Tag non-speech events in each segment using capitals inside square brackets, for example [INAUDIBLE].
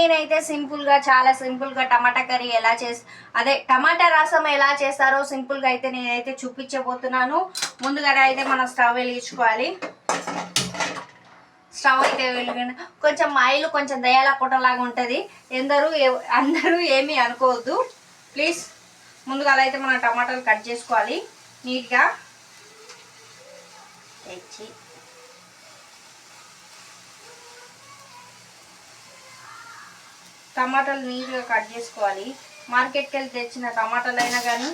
నేనైతే సింపుల్గా చాలా సింపుల్గా టమాటా కర్రీ ఎలా చేసి అదే టమాటా రసం ఎలా చేస్తారో సింపుల్గా అయితే నేనైతే చూపించబోతున్నాను. ముందుగానే అయితే మనం స్టవ్ వెలిగించుకోవాలి. స్టవ్ అయితే వెలిగిన కొంచెం ఆయిల్ కొంచెం దయాల కొట్టలాగా ఉంటుంది. ఎందరూ అందరూ ఏమీ అనుకోవద్దు. ప్లీజ్ ముందుగా అలా అయితే మనం టమాటాలు కట్ చేసుకోవాలి. నీట్గా. తెచ్చి. టమాటాలు నీట్గా కట్ చేసుకోవాలి. మార్కెట్కి వెళ్ళి తెచ్చిన టమాటాలు అయినా కానీ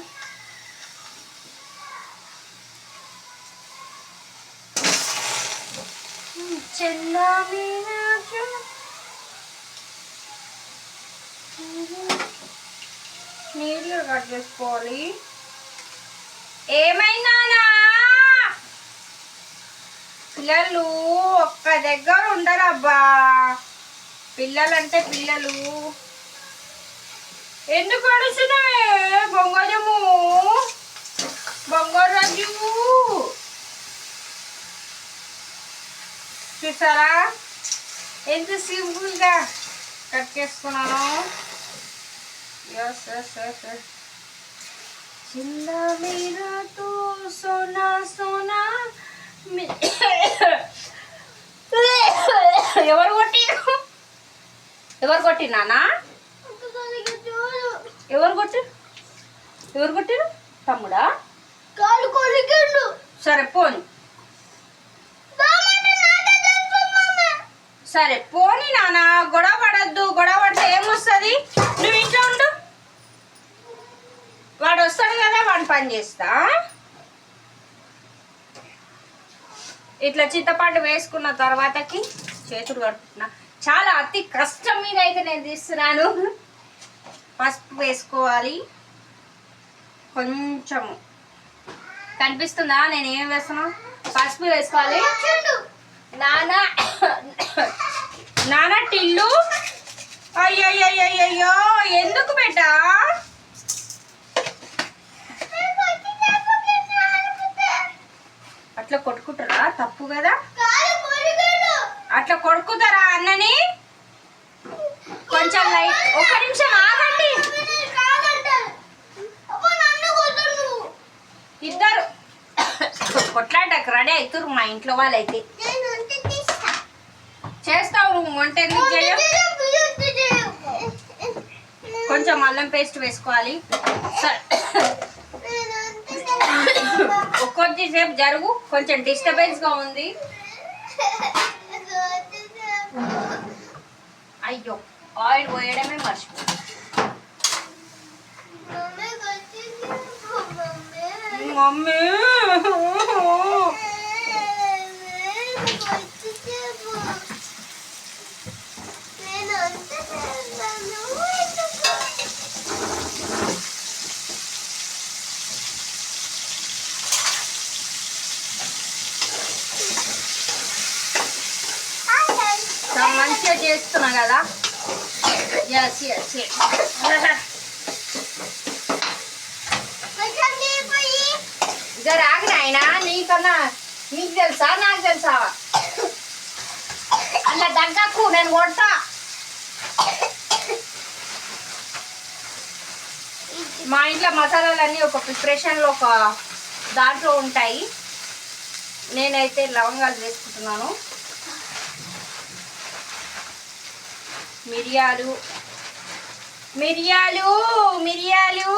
నీట్గా కట్ చేసుకోవాలి. ఏమైనానా పిల్లలు ఒక్క దగ్గర ఉండరబ్బా. పిల్లలంటే పిల్లలు. ఎందుకు అడుస్తున్నావే బొంగజము? బొంగరాజు చూసారా? ఎంత సింపుల్గా కట్ చేసుకున్నాను. ఎస్ ఎస్ ఎస్ చిన్న మీరాతో సోనా సోనా. [COUGHS] ఎవరు కొట్టి ఎవరు కొట్టినానా ఎవరు కొట్టి ఎవరు కొట్టిరు? తమ్ముడా? కాలు కొరికిండు. సరే పోని. సరే పోని నాన్న గొడవ పడద్దు గొడవ పడితే ఏమొస్తుంది? నువ్వు ఇంట్లో ఉండు. వాడు వస్తాడు కదా వాడి పని చేస్తా. ఇట్లా చింతపండు వేసుకున్న తర్వాతకి చేతులు కడుపుతున్నా చాలా అతి కష్టం మీద అయితే నేను తీస్తున్నాను. పసుపు వేసుకోవాలి. కొంచెము కనిపిస్తుందా? నేను ఏం వేస్తున్నా? పసుపు వేసుకోవాలి. నానా [COUGHS] నానా టిల్లు. అయ్యయ్యయ్యయ్యో ఎందుకు బెట? అట్లా కొట్టుకుంటారా? తప్పు కదా? అట్లా కొడుకుతారా అన్నని? కొంచెం లైట్ ఒక నిమిషం ఆగండి. ఇద్దరు కొట్లాటకు రెడీ అవుతారు మా ఇంట్లో వాళ్ళైతే. చేస్తావు నువ్వు వంట ఎందుకు కొంచెం అల్లం పేస్ట్ వేసుకోవాలి. స- జరుగు కొంచెం డిస్టర్బెన్స్గా ఉంది. అయ్యో ఆయిల్ పోయడమే మర్చిపో మమ్మీ చాలా చేస్తున్నా కదా? ఎస్ ఎస్ జర ఆగిన ఆయన నీకన్నా నీకు తెలుసా నాకు తెలుసా? అలా దగ్గకు నేను కొడతా. మా ఇంట్లో మసాలాలన్నీ ఒక ప్రిపరేషన్లో ఒక దాంట్లో ఉంటాయి. నేనైతే లవంగాలు వేసుకుంటున్నాను. మిరియాలు. మిరియాలు మిరియాలు.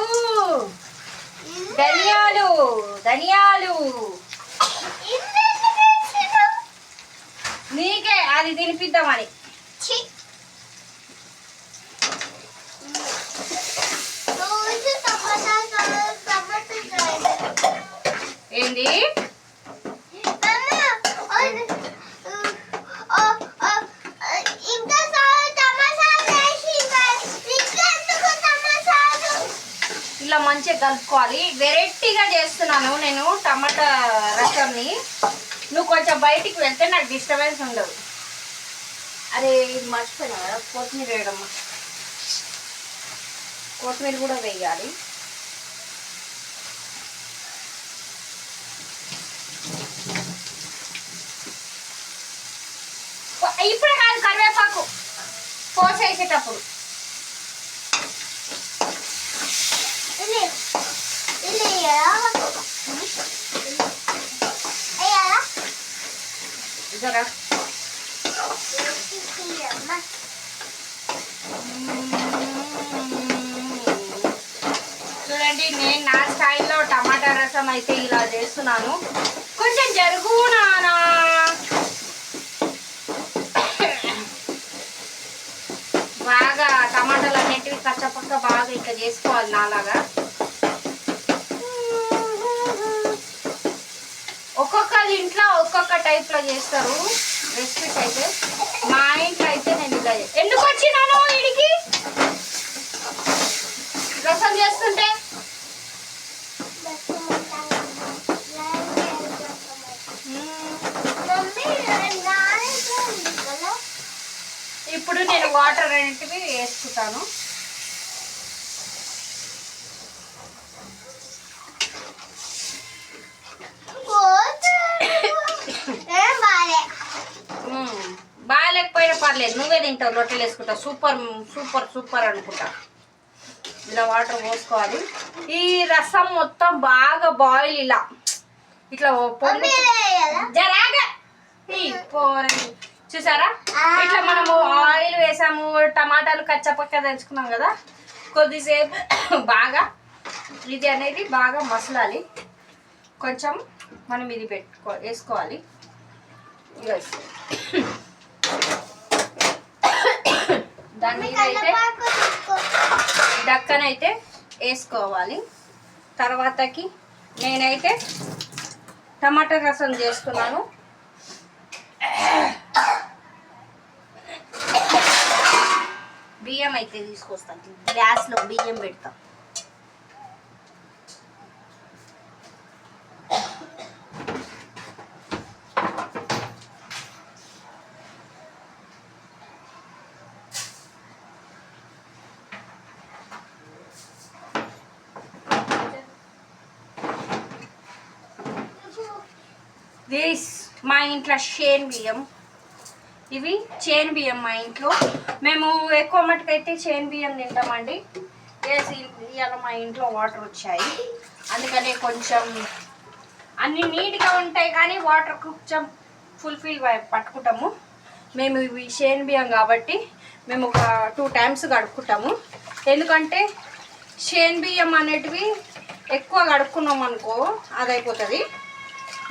ధనియాలు ధనియాలు. నీకే అది తినిపిద్దామని. ఏంది? ఇట్లా మంచిగా కలుపుకోవాలి. వెరైటీగా చేస్తున్నాను నేను టమాటా రసంని. నువ్వు కొంచెం బయటికి వెళ్తే నాకు డిస్టర్బెన్స్ ఉండదు. అరే ఇది మర్చిపోయినా కదా? కొత్తిమీర వేయడం కొత్తిమీర కూడా వేయాలి. ఇప్పుడే కాదు కరివేపాకు. పోసేసేటప్పుడు వేసేటప్పుడు ఇది ఇది ఎలా అయ్యాలా జరా అమ్మ చూడండి నేను నా స్టైల్లో టమాటా రసం అయితే ఇలా చేస్తున్నాను. కొంచెం జరుగు నానా. బాగా టమాటాలు అన్నింటివి కచ్చపక్క బాగా ఇట్లా చేసుకోవాలి నాలాగా. ఒక్కొక్క ఇంట్లో ఒక్కొక్క టైప్లో చేస్తారు. రెసిపీస్ అయితే మా ఇంట్లో అయితే నేను ఇలా ఎందుకు వచ్చినాను వీడికి రసం చేస్తుంటే? ఇప్పుడు నేను వాటర్ అనేటివి వేసుకుంటాను ఏం బాలే మ్మ్. బాగాలేకపోయినా పర్లేదు నువ్వే తింటావు రొట్టెలు వేసుకుంటావు సూపర్ సూపర్ సూపర్ అనుకుంటా. ఇలా వాటర్ పోసుకోవాలి. ఈ రసం మొత్తం బాగా బాయిల్ ఇలా. ఇట్లా జరాగా. చూసారా? ఇట్లా మనము ఆయిల్ వేసాము టమాటాలు కచ్చపక్క తెచ్చుకున్నాం కదా. కొద్దిసేపు [COUGHS] బాగా ఇది అనేది బాగా మసలాలి. కొంచెం మనం ఇది పెట్టుకో వేసుకోవాలి. దాని మీద అయితే డక్కనైతే వేసుకోవాలి. తర్వాతకి నేనైతే టమాటా రసం చేస్తున్నాను బియ్యం అయితే తీసుకొస్తాను గ్యాస్లో బియ్యం పెడతాం. దిస్ మా ఇంట్లో షేన్ బియ్యం. ఇవి చేన్ బియ్యం మా ఇంట్లో. మేము ఎక్కువ మటుకైతే చేన్ బియ్యం తింటామండి. వేసి ఇవాళ మా ఇంట్లో వాటర్ వచ్చాయి. అందుకనే కొంచెం అన్ని నీట్గా ఉంటాయి కానీ వాటర్ కొంచెం ఫుల్ఫిల్ పట్టుకుంటాము. మేము ఇవి చేను బియ్యం కాబట్టి మేము ఒక టూ టైమ్స్ కడుక్కుంటాము. ఎందుకంటే చేను బియ్యం అనేటివి ఎక్కువ గడుపుకున్నాం అనుకో అది అయిపోతుంది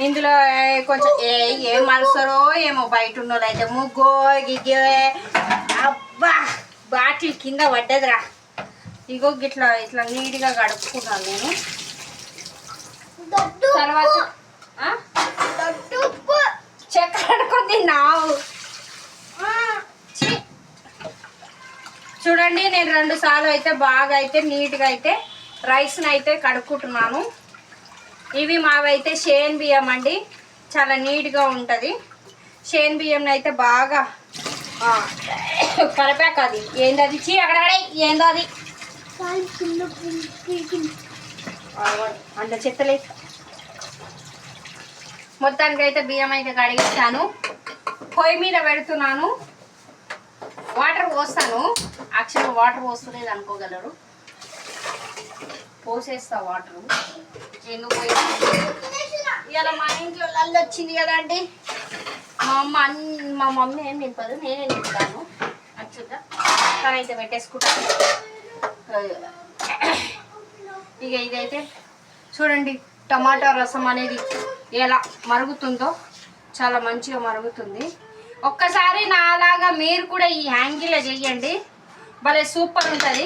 ఇందులో కొంచెం ఏ ఏం మలుస్తారో ఏమో బయట ఉన్నోళ్ళు అయితే ముగ్గో గిగ్గో అబ్బా బాటిల్ కింద పడ్డదిరా. ఇగో ఇట్లా ఇట్లా నీట్గా కడుక్కున్నాను నేను. తర్వాత కొద్ది నావు. చూడండి నేను రెండు సార్లు అయితే బాగా అయితే నీట్గా అయితే రైస్ని అయితే కడుక్కుంటున్నాను. ఇవి మావైతే షేన్ బియ్యం అండి. చాలా నీట్గా ఉంటుంది. షేన్ బియ్యం అయితే బాగా కరపాక అది. ఏందది? చీ అక్కడ ఏందో అది. అంత చెత్తలే. మొత్తానికి అయితే బియ్యం అయితే కడిగిస్తాను పొయ్యి మీద పెడుతున్నాను. వాటర్ పోస్తాను. యాక్చువల్గా వాటర్ పోస్తలేదు అనుకోగలరు పోసేస్తా వాటర్. ఎందుకు పోయి? ఇవాళ మా ఇంట్లో లల్లు వచ్చింది అండి మా అమ్మ అన్- మా మమ్మీ ఏం నింపదు నేనే నింపుతాను యాక్చువల్గా తనైతే పెట్టేసుకుంటాను ఇక ఇదైతే చూడండి టమాటా రసం అనేది ఎలా మరుగుతుందో చాలా మంచిగా మరుగుతుంది. ఒక్కసారి నాలాగా మీరు కూడా ఈ యాంగిల్లో చెయ్యండి భలే సూపర్ ఉంటుంది.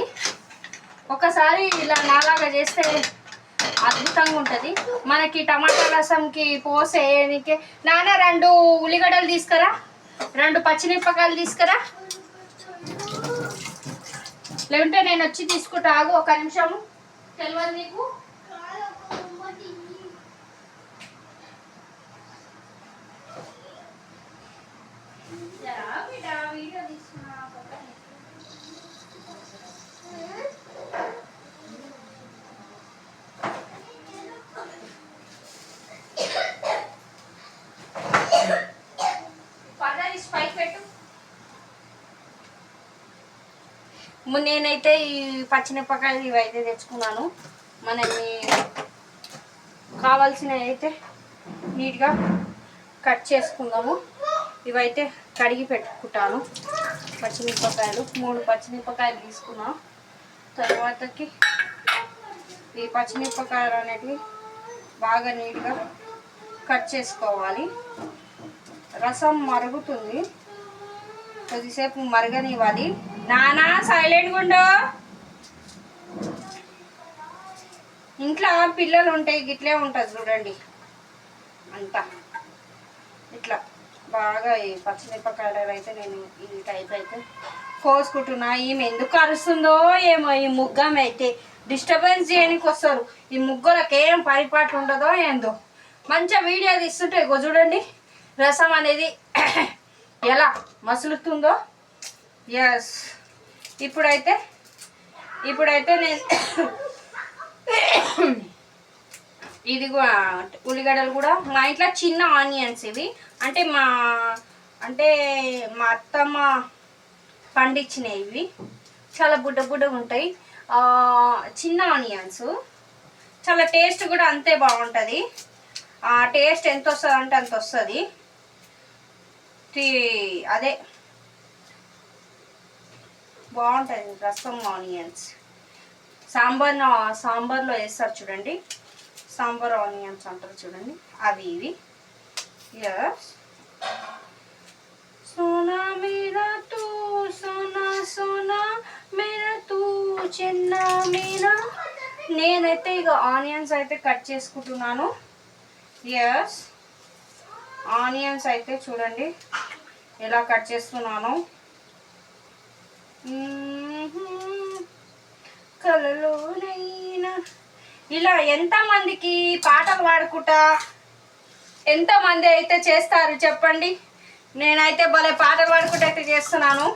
ఒకసారి ఇలా నాలాగా చేస్తే అద్భుతంగా ఉంటుంది. మనకి టమాటా రసంకి పోసేయడానికి నాన్న రెండు ఉల్లిగడ్డలు తీసుకురా. రెండు పచ్చిమిరపకాయలు తీసుకురా. లేకుంటే నేను వచ్చి తీసుకుంటా. ఆగు ఒక నిమిషము. తెలియదు నీకు? Yeah బిడ్డ, వీడియో తీసుకున్నా పక్కన. పర్దా తీసి పైకి పెట్టు ము- నేనైతే ఈ పచ్చిమిరపకాయలు ఇవి అయితే తెచ్చుకున్నాను. మనకి కావాల్సినవి అయితే నీట్గా కట్ చేసుకుందాము. ఇవైతే కడిగి పెట్టుకుంటాను. పచ్చిమిరపకాయలు మూడు పచ్చిమిరపకాయలు తీసుకున్నాం. తర్వాతకి ఈ పచ్చిమిరపకాయలు అనేటివి బాగా నీట్గా కట్ చేసుకోవాలి. రసం మరుగుతుంది. కొద్దిసేపు మరగనివ్వాలి. నానా సైలెంట్గా ఉండు. ఇంట్లో పిల్లలు ఉంటాయి గిట్లే ఉంటుంది చూడండి. అంతా. ఇట్లా బాగా ఈ పచ్చిమిరపకాయలు అయితే నేను ఈ టైప్ అయితే కోసుకుంటున్నా. ఈమె ఎందుకు అరుస్తుందో ఏమో ఈ ముగ్గం అయితే డిస్టర్బెన్స్ చేయడానికి వస్తారు. ఈ ముగ్గులకు ఏం పరిపాట్లు ఉండదో ఏందో. మంచిగా వీడియో తీస్తుంటే ఇగో చూడండి. రసం అనేది ఎలా మసులుతుందో? ఎస్ ఇప్పుడైతే ఇప్పుడైతే నేను ఇది కూడా ఉల్లిగడ్డలు కూడా మా ఇంట్లో చిన్న ఆనియన్స్ ఇవి. అంటే మా అంటే మా అత్తమ్మ పండించినవి ఇవి. చాలా బుడ్డ బుడ్డ ఉంటాయి. చిన్న ఆనియన్స్. చాలా టేస్ట్ కూడా అంతే బాగుంటుంది. ఆ టేస్ట్ ఎంత వస్తుంది అంటే అంత వస్తుంది. టీ- అదే. బాగుంటుంది రసం ఆనియన్స్. సాంబార్ సాంబార్లో వేస్తారు చూడండి. సాంబార్ ఆనియన్స్ అంటారు చూడండి. అవి ఇవి. ఎస్ సోనా మీరా తూ సోనా సోనా మీరా తూ చిన్న మీరా. నేనైతే ఇక ఆనియన్స్ అయితే కట్ చేసుకుంటున్నాను. ఎస్ ఆనియన్స్ అయితే చూడండి ఎలా కట్ చేస్తున్నాను. కలలోనైనా. ఇలా ఎంతమందికి పాటలు పాడుకుంటా ఎంతమంది అయితే చేస్తారు చెప్పండి. నేనైతే భలే పాటలు పాడుకుంటూ అయితే చేస్తున్నాను.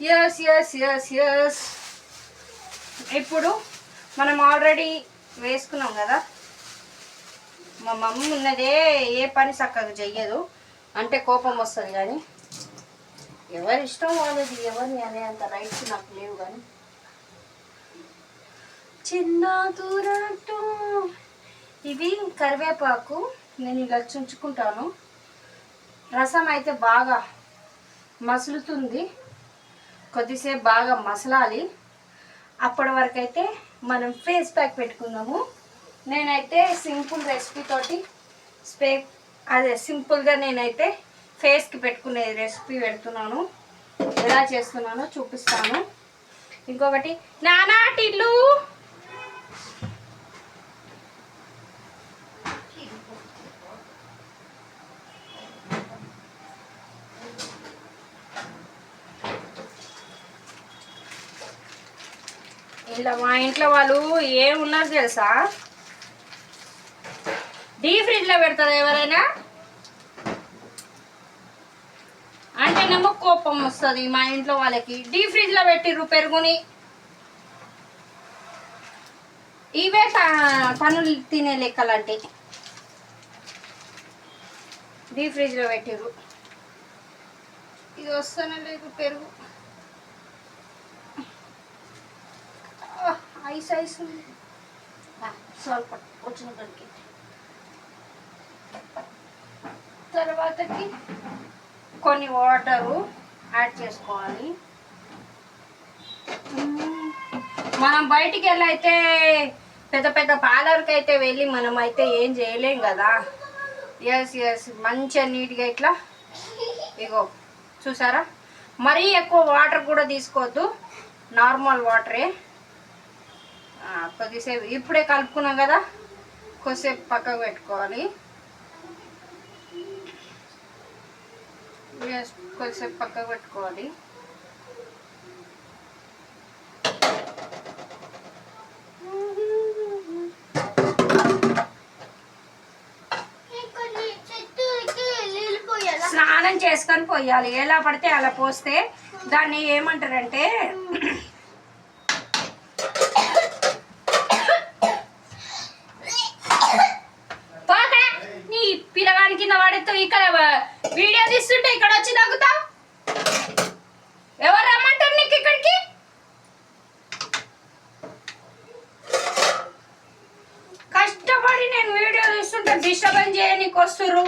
ఎస్ ఎస్ ఎస్ ఎస్ ఇప్పుడు మనం ఆల్రెడీ వేసుకున్నాం కదా. మా మమ్మీ ఉన్నదే ఏ పని చక్కగా చెయ్యదు. అంటే కోపం వస్తుంది కానీ ఎవరి ఇష్టం వాళ్ళది ఎవరిని అనే అంత రైట్స్ నాకు లేవు కానీ చిన్న దూరటు ఇవి కరివేపాకు నేను ఇలా చుంచుకుంటాను. రసం అయితే బాగా మసులుతుంది. కొద్దిసేపు బాగా మసలాలి. అప్పటి వరకు అయితే మనం ఫేస్ ప్యాక్ పెట్టుకుందాము. నేనైతే సింపుల్ రెసిపీ తోటి స్పే అదే సింపుల్గా నేనైతే ఫేస్కి పెట్టుకునే రెసిపీ పెడుతున్నాను. ఎలా చేస్తున్నానో చూపిస్తాను. ఇంకొకటి నానాటిల్లు ఇలా మా ఇంట్లో వాళ్ళు ఏమున్నారు తెలుసా? డీ ఫ్రిడ్జ్లో పెడతారు ఎవరైనా? అంటేనేమో కోపం వస్తుంది మా ఇంట్లో వాళ్ళకి. డీ ఫ్రిడ్జ్లో పెట్టిర్రు పెరుగుని. ఇవే పనులు తినే లెక్కలంటే. డీ ఫ్రిడ్జ్లో పెట్టిర్రు. ఇది వస్తానే లేదు పెరుగు. ఐస్ ఐస్ ఉంది. వచ్చిన కడికి తర్వాతకి కొన్ని వాటరు యాడ్ చేసుకోవాలి. మనం బయటికి వెళ్ళైతే పెద్ద పెద్ద పార్లర్కి అయితే వెళ్ళి మనం అయితే ఏం చేయలేం కదా. ఎస్ ఎస్ మంచిగా నీట్గా ఇట్లా ఇగో చూసారా? మరీ ఎక్కువ వాటర్ కూడా తీసుకోవద్దు. నార్మల్ వాటరే కొద్దిసేపు ఇప్పుడే కలుపుకున్నాం కదా. కొద్దిసేపు పక్కకు పెట్టుకోవాలి. కొద్దిసేపు పక్కకు పెట్టుకోవాలి. స్నానం చేసుకొని పోయాలి. ఎలా పడితే అలా పోస్తే దాన్ని ఏమంటారంటే పోక నీ పిల్లగాని కింద పడితే ఇక్కడ వీడియో తీస్తుంటే ఇక్కడ వచ్చి తగ్గుతావు ఎవరు రమ్మంటారు నీకు ఇక్కడికి డిస్టర్బెన్స్ చేయనీకి వస్తుర్రు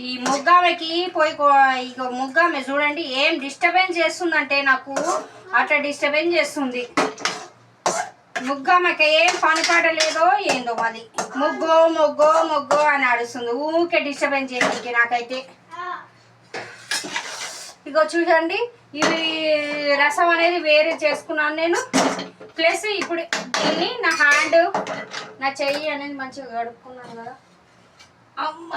ఈ ముగ్గామెకి పోయి కో- ఇగో ముగ్గామె చూడండి ఏం డిస్టర్బెన్స్ చేస్తుందంటే నాకు అట్లా డిస్టర్బెన్స్ చేస్తుంది. ముగ్గమ్మకి ఏం పనిపాట లేదో ఏందో మరి ముగ్గో ముగ్గో ముగ్గో అని అడుస్తుంది ఊకే డిస్టర్బెన్స్ చేయడానికి నాకైతే. ఇగో చూడండి ఇవి రసం అనేది వేరే చేసుకున్నాను నేను. ప్లస్ ఇప్పుడు దీన్ని నా హ్యాండ్ నా చెయ్యి అనేది మంచిగా గడుపుకున్నాను కదా. అమ్మ.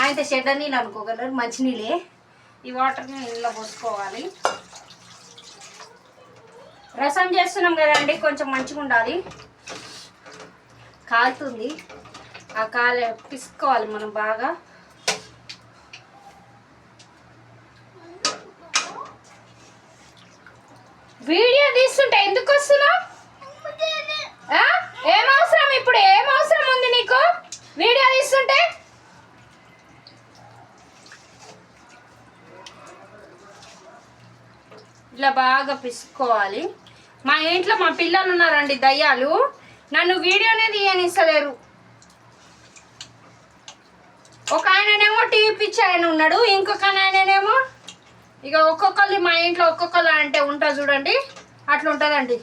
ఆయన చెడ్డ నీళ్ళు అనుకోగలరు మంచినీళ్ళే ఈ వాటర్ని ఇంట్లో పోసుకోవాలి. రసం చేస్తున్నాం కదండి కొంచెం మంచిగా ఉండాలి. కాలుతుంది. ఆ కాలు పిసుకోవాలి మనం బాగా. వీడియో తీస్తుంటే ఎందుకు వస్తున్నావు? ఏం అవసరం ఇప్పుడు? ఏం అవసరం ఉంది నీకు? వీడియో తీస్తుంటే? ఇట్లా బాగా పిసుకోవాలి. మా ఇంట్లో మా పిల్లలు ఉన్నారండి దయ్యాలు. నన్ను వీడియోనే తీయనిస్తలేరు. ఒక ఆయననేమో టీవీ పిచ్చి ఆయన ఉన్నాడు ఇంకొక ఆయననేమో ఇక ఒక్కొక్కళ్ళు మా ఇంట్లో ఒక్కొక్కరు అంటే ఉంటా చూడండి అట్లా ఉంటుందండి.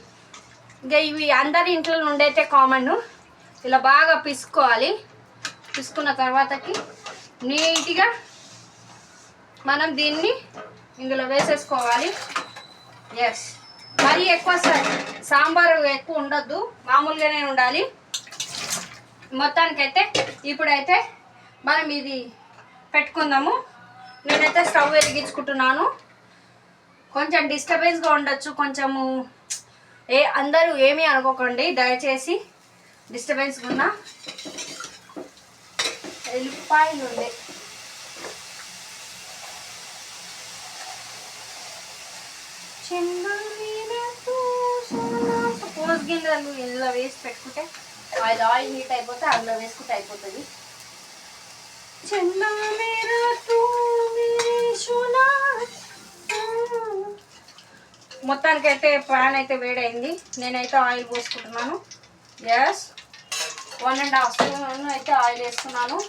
ఇక ఇవి అందరి ఇంట్లో ఉండైతే కామన్ ఇలా బాగా పిసుకోవాలి పిసుకున్న తర్వాతకి నీట్గా మనం దీన్ని ఇందులో వేసేసుకోవాలి. ఎస్ మరీ ఎక్కువ సాంబారు ఎక్కువ ఉండొద్దు. మామూలుగానే ఉండాలి. మొత్తానికైతే ఇప్పుడైతే మనం ఇది పెట్టుకుందాము. నేనైతే స్టవ్ వెలిగించుకుంటున్నాను. కొంచెం డిస్టర్బెన్స్గా ఉండొచ్చు. కొంచెము ఏ అందరూ ఏమీ అనుకోకండి. దయచేసి డిస్టర్బెన్స్గా ఉన్న ఎల్లిపాయలు ఉండే. చిన్న పోస్ గింజలు ఇందులో వేసి పెట్టుకుంటే ఆయిల్ ఆయిల్ హీట్ అయిపోతే అందులో వేసుకుంటే అయిపోతుంది. చిన్న మొత్తానికైతే ప్యాన్ అయితే వేడైంది. నేనైతే ఆయిల్ పోసుకుంటున్నాను. ఎస్ వన్ అండ్ హాఫ్ స్పూన్ అయితే ఆయిల్ వేస్తున్నాను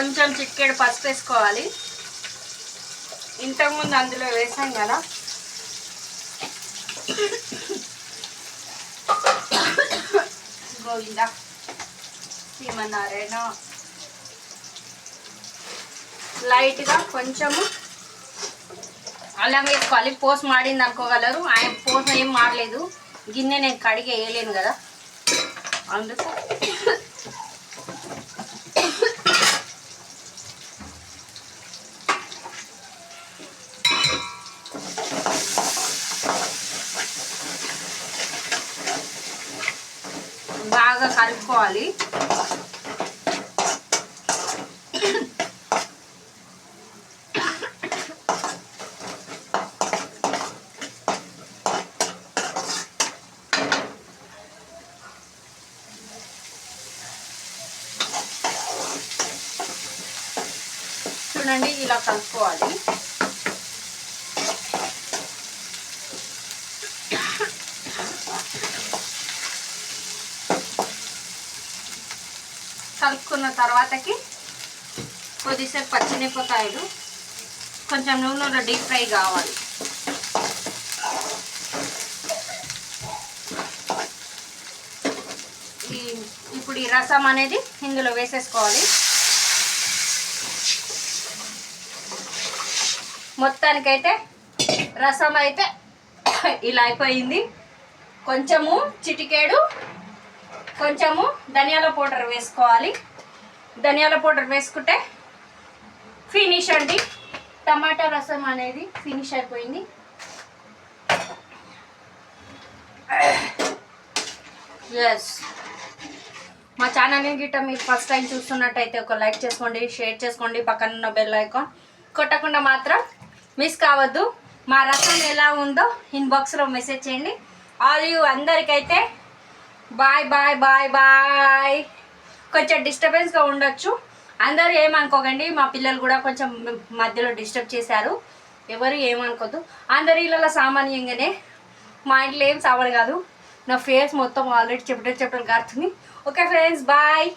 కొంచెం చిక్కెడు పసుపు వేసుకోవాలి. ఇంతకుముందు అందులో వేసాం కదా. గోవింద శ్రీమన్నారాయణ లైట్గా కొంచెము అల్లం వేసుకోవాలి. పోస్ మాడింది అనుకోగలరు. ఆయన పోస్ ఏం మాడలేదు. గిన్నె నేను కడిగి వేయలేను కదా. అందుకు బాగా కలుపుకోవాలి. చూడండి ఇలా కలుపుకోవాలి. కలుపుకున్న తర్వాతకి కొద్దిసేపు పచ్చిమిరపకాయలు కొంచెం నూనెలో డీప్ ఫ్రై కావాలి. ఈ ఇప్పుడు ఈ రసం అనేది ఇందులో వేసేసుకోవాలి. మొత్తానికైతే రసం అయితే ఇలా అయిపోయింది. కొంచెము చిటికేడు కొంచెము ధనియాల పౌడర్ వేసుకోవాలి. ధనియాల పౌడర్ వేసుకుంటే ఫినిష్ అండి. టమాటా రసం అనేది ఫినిష్ అయిపోయింది. ఎస్ మా ఛానల్ని గిట్ట మీరు ఫస్ట్ టైం చూస్తున్నట్టయితే ఒక లైక్ చేసుకోండి షేర్ చేసుకోండి పక్కన ఉన్న బెల్ ఐకాన్ కొట్టకుండా మాత్రం మిస్ కావద్దు. మా రసం ఎలా ఉందో ఇన్బాక్స్లో మెసేజ్ చేయండి. ఆల్ యూ అందరికైతే బాయ్ బాయ్ బాయ్ బాయ్. కొంచెం డిస్టర్బెన్స్గా ఉండొచ్చు. అందరూ ఏమనుకోకండి మా పిల్లలు కూడా కొంచెం మధ్యలో డిస్టర్బ్ చేశారు. ఎవరు ఏమనుకోద్దు. అందరి ఇళ్ళలో సామాన్యంగానే మా ఇంట్లో ఏం సామాన్ కాదు. నా ఫేస్ మొత్తం ఆల్రెడీ చెప్పడం చెప్పడం కారుతుంది. Okay friends bye